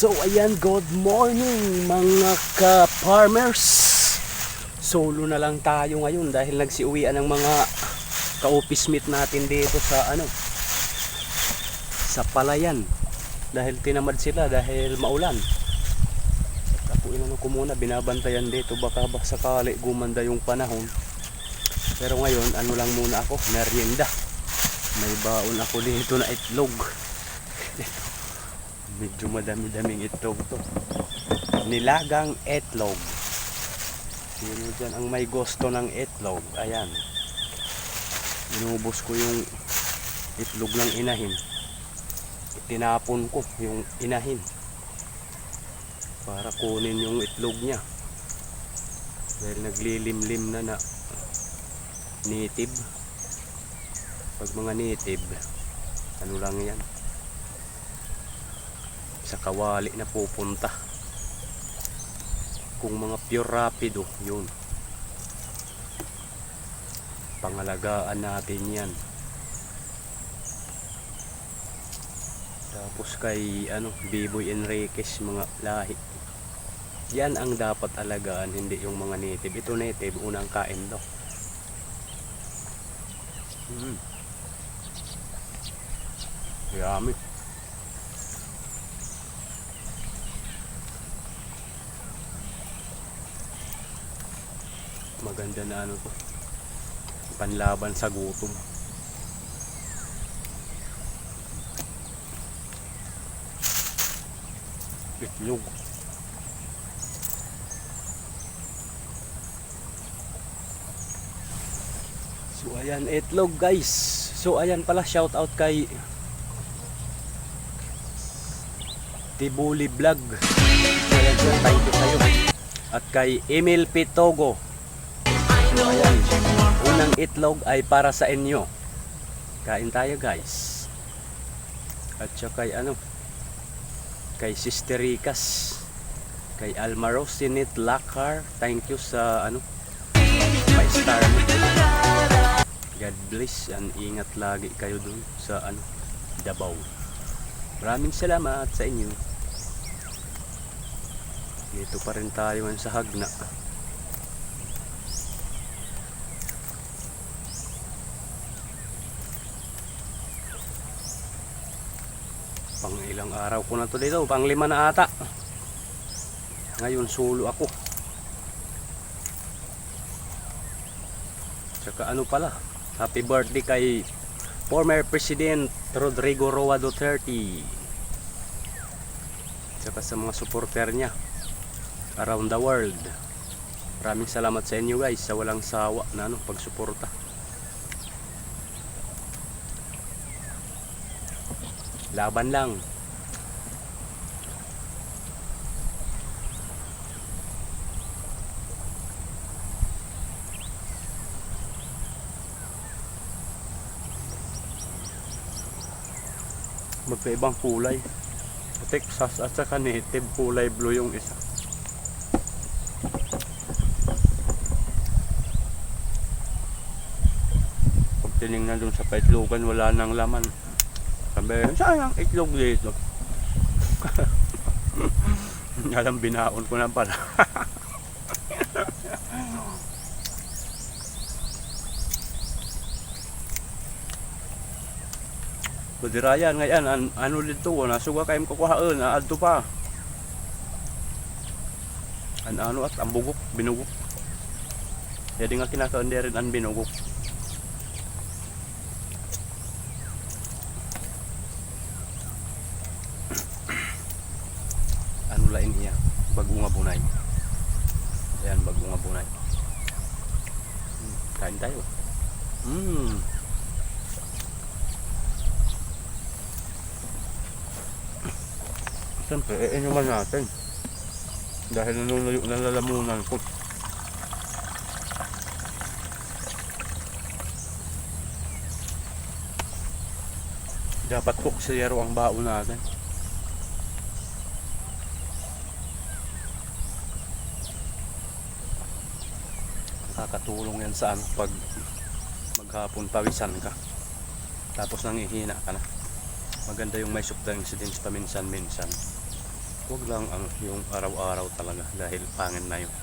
So ayan, good morning mga ka-farmers. Solo na lang tayo ngayon dahil nagsiuwian ng mga ka-office meet natin dito sa ano sa palayan. Dahil tinamad sila dahil maulan. Ako inano ko muna binabantayan dito baka ba sakali gumanda yung panahon. Pero ngayon ano lang muna ako, merienda. May baon ako dito na itlog. Medyo madami-daming itlog to. Nilagang itlog. Sino dyan ang may gusto ng itlog? Ayan. Inubos ko yung itlog ng inahin. Tinapon ko yung inahin. Para kunin yung itlog niya. Dahil naglilimlim na na native. Pag mga native, ano lang yan sa kawali na pupunta. Kung mga pure rapido yun. Pangalagaan natin yan. Tapos kay ano Biboy Enriquez mga lahi. Yan ang dapat alagaan hindi yung mga native. Ito native unang kain daw. Hmm. yummy maganda na ano to. Panlaban sa gutom. Itlog. So ayan itlog guys. So ayan pala shout out kay Tibuli Vlog. Kaya dyan, thank you at kay Emil Pitogo Ayan. Unang itlog ay para sa inyo. Kain tayo guys. At saka kay ano? Kay Sister Ricas. Kay Almaro Sinit Lakar. Thank you sa ano? Pa star. God bless and ingat lagi kayo dun sa ano? Davao. Maraming salamat sa inyo. Dito pa rin tayo sa Hagna. Pang ilang araw ko na to dito pang lima na ata. Ngayon solo ako. Tsaka ano pala happy birthday kay former President Rodrigo Roa Duterte. Tsaka sa mga supporter niya around the world. Maraming salamat sa inyo guys sa walang sawa na ano, pagsuporta laban lang. Magkaibang kulay. Texas at saka native kulay blue yung isa. Pag tinignan dun sa paitlogan wala nang laman sabi, sayang itlog dito. Alam, binaon ko na pala. Budirayan ngayon, an ano dito, nasuga kayong kukuhaan, aadto pa. An ano at ang bugok, binugok. Jadi nga kinakaon rin ang binugok. Lain niya. Bagong nga bunay ayan bagong nga bunay hmm, kain tayo. Hmm. Siyempre iinuman natin. Dahil nanuluyo na lalamunan ko. Dapat kuksiyero ang baon natin nakakatulong yan sa ano pag maghapon pawisan ka tapos nangihina ka na maganda yung may drinks din paminsan-minsan Huwag lang ano, yung araw-araw talaga dahil pangin na yun.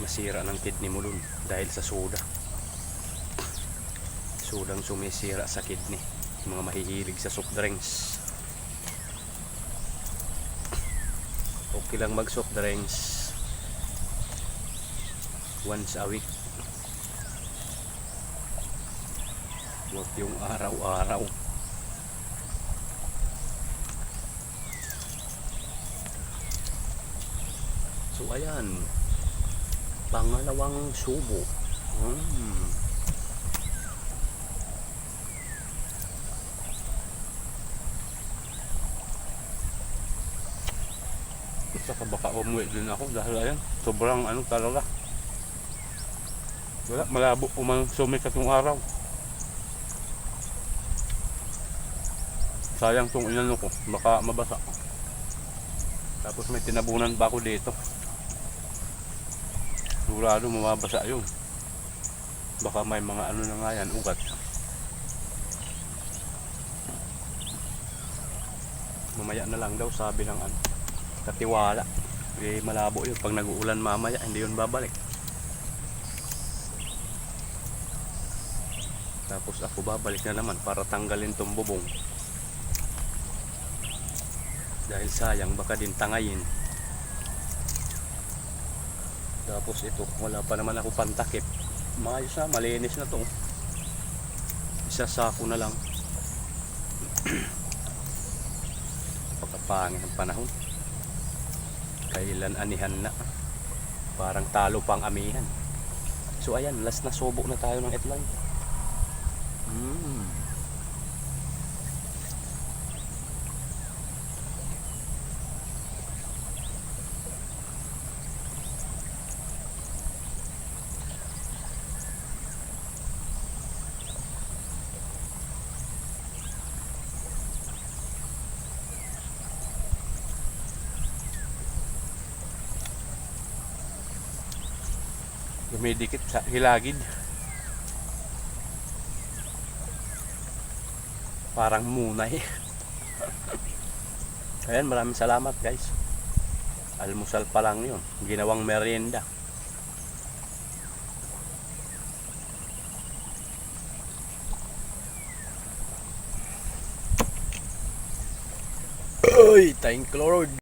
Masira ng kidney mo dun dahil sa soda. Sodang sumisira sa kidney. Yung mga mahihilig sa soft drinks. Okay lang mag soft drinks once a week. Huwag yung araw-araw. So ayan, pangalawang subo. Hmm. Saka baka umuwi din ako dahil ayan, sobrang ano talaga. Wala, malabo umang sumikat yung araw. Sayang tong inano ko, baka mabasa. Tapos may tinabunan pa ako dito. Sigurado mababasa yun. Baka may mga ano na nga yan, ugat. Mamaya na lang daw sabi ng ano, katiwala. Eh, malabo yun. Pag nag-uulan mamaya, hindi yun babalik. Tapos ako babalik na naman para tanggalin tong bubong. Dahil sayang, baka din tangayin. Tapos ito, wala pa naman ako pantakip. Maayos na, malinis na to. Isasako na lang. Pagkapangin ang panahon. Kailan anihan na. Parang talo pang amihan. So ayan, last na subo na tayo ng itlog. Mm. Dumidikit sa hilagid. Parang munay. Ayan, maraming salamat guys. Almusal pa lang yun. Ginawang merienda. Oy, thank Lord.